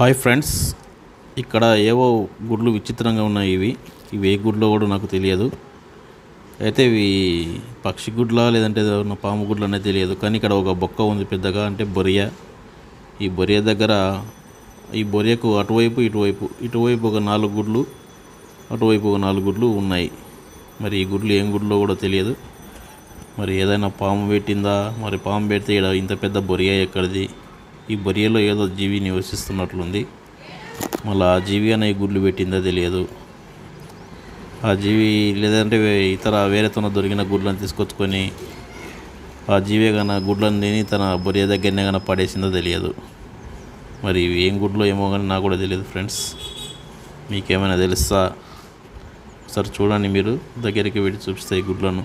Hi friends ఇక్కడ ఏవో గుడ్లు విచిత్రంగా ఉన్నాయి ఇవి. ఇవి ఏ గుడ్లో కూడా నాకు తెలియదు. అయితే ఇవి పక్షి గుడ్లా లేదంటే ఏదైనా పాము గుడ్లు అనేది తెలియదు. కానీ ఇక్కడ ఒక బొక్క ఉంది పెద్దగా అంటే బొరియ. ఈ బొరియ దగ్గర ఈ బొరియకు అటువైపు ఇటువైపు ఇటువైపు ఒక నాలుగు గుడ్లు అటువైపు ఒక నాలుగు గుడ్లు ఉన్నాయి. మరి ఈ గుడ్లు ఏం గుడ్లో కూడా తెలియదు. మరి ఏదైనా పాము పెట్టిందా? మరి పాము పెడితే ఇక్కడ ఇంత పెద్ద బొరియ ఎక్కడిది? ఈ బొరియలో ఏదో జీవి నివసిస్తున్నట్లుంది. మళ్ళీ ఆ జీవి అనే గుడ్లు పెట్టిందో తెలియదు. ఆ జీవి లేదంటే ఇతర వేరేతోన దొరికిన గుడ్లను తీసుకొచ్చుకొని ఆ జీవే కన్నా గుడ్లను తిని తన బొరియ దగ్గరనే కన్నా పడేసిందో తెలియదు. మరి ఏం గుడ్లో ఏమో కానీ నాకు కూడా తెలియదు ఫ్రెండ్స్. మీకేమైనా తెలుస్తా ఒకసారి చూడండి మీరు దగ్గరికి వెళ్ళి చూపిస్తాయి గుడ్లను.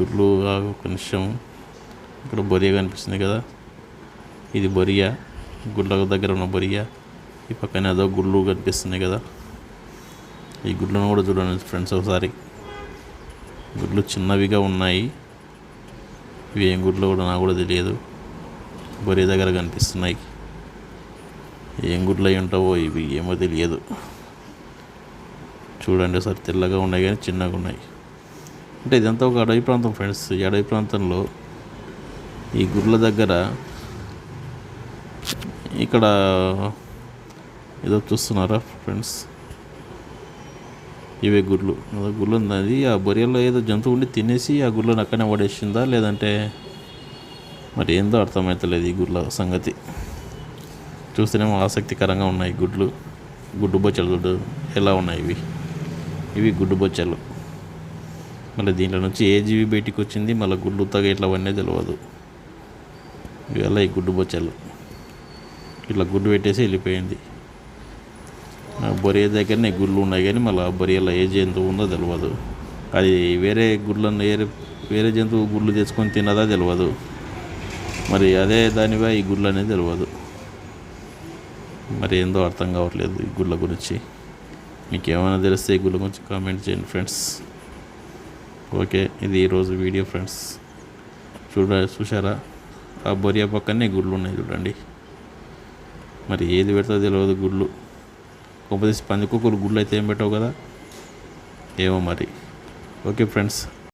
గుడ్లు ఒక నిమిషం. ఇక్కడ బొరియ కనిపిస్తుంది కదా. ఇది బొరియా. గుడ్ల దగ్గర ఉన్న బొరియా. ఈ పక్కన ఏదో గుడ్లు కనిపిస్తున్నాయి కదా. ఈ గుడ్లను కూడా చూడండి ఫ్రెండ్స్ ఒకసారి. గుడ్లు చిన్నవిగా ఉన్నాయి. ఇవి ఏం గుడ్లు కూడా నాకు కూడా తెలియదు. బొరియ దగ్గర కనిపిస్తున్నాయి. ఏం గుడ్లు అయి ఉంటావో ఇవి ఏమో తెలియదు. చూడండి ఒకసారి తెల్లగా ఉన్నాయి కానీ చిన్నగా ఉన్నాయి. అంటే ఇదంతా ఒక అడవి ప్రాంతం ఫ్రెండ్స్. ఈ అడవి ప్రాంతంలో ఈ గుడ్ల దగ్గర ఇక్కడ ఏదో చూస్తున్నారా ఫ్రెండ్స్? ఇవే గుడ్లు. అదో గుడ్లు ఉన్నది. ఆ బొరియల్లో ఏదో జంతువు ఉండి తినేసి ఆ గుడ్లను అక్కడనే పడేసిందా? లేదంటే మరి ఏందో అర్థమవుతలేదు ఈ గుడ్ల సంగతి. చూస్తేనేమో ఆసక్తికరంగా ఉన్నాయి గుడ్లు. గుడ్డు బొచ్చలు ఎలా ఉన్నాయి ఇవి? ఇవి గుడ్డు బొచ్చలు. మళ్ళీ దీంట్లో నుంచి ఏ జీవి బయటికి వచ్చింది? మళ్ళీ గుడ్లు తగ ఇట్లా అవన్నీ తెలియదు ఇవల్ల ఈ గుడ్డు బొచ్చలు. ఇట్లా గుడ్డు పెట్టేసి వెళ్ళిపోయింది. ఆ బొరియ దగ్గరనే గుళ్ళు ఉన్నాయి కానీ మళ్ళీ ఆ బొరియలో ఏ జంతువు ఉందో తెలియదు అది వేరే గుడ్లను వేరే వేరే జంతువు గుడ్లు తెచ్చుకొని తిన్నదా తెలియదు మరి అదే దానివే ఈ గుడ్లు అనేది తెలియదు మరి ఏందో అర్థం కావట్లేదు ఈ గుళ్ళ గురించి. మీకు ఏమైనా తెలిస్తే ఈ గుళ్ళ గురించి కామెంట్ చేయండి ఫ్రెండ్స్. ఓకే ఇది ఈరోజు వీడియో ఫ్రెండ్స్. చూడ చూసారా ఆ బొరియా పక్కనే గుళ్ళు ఉన్నాయి చూడండి. మరి ఏది పెడతా తెలియదు గుళ్ళు కొంపదీసి పందికొక్కులు గుళ్ళు అయితే ఏం పెట్టావు కదా? ఏమో మరి. Okay friends.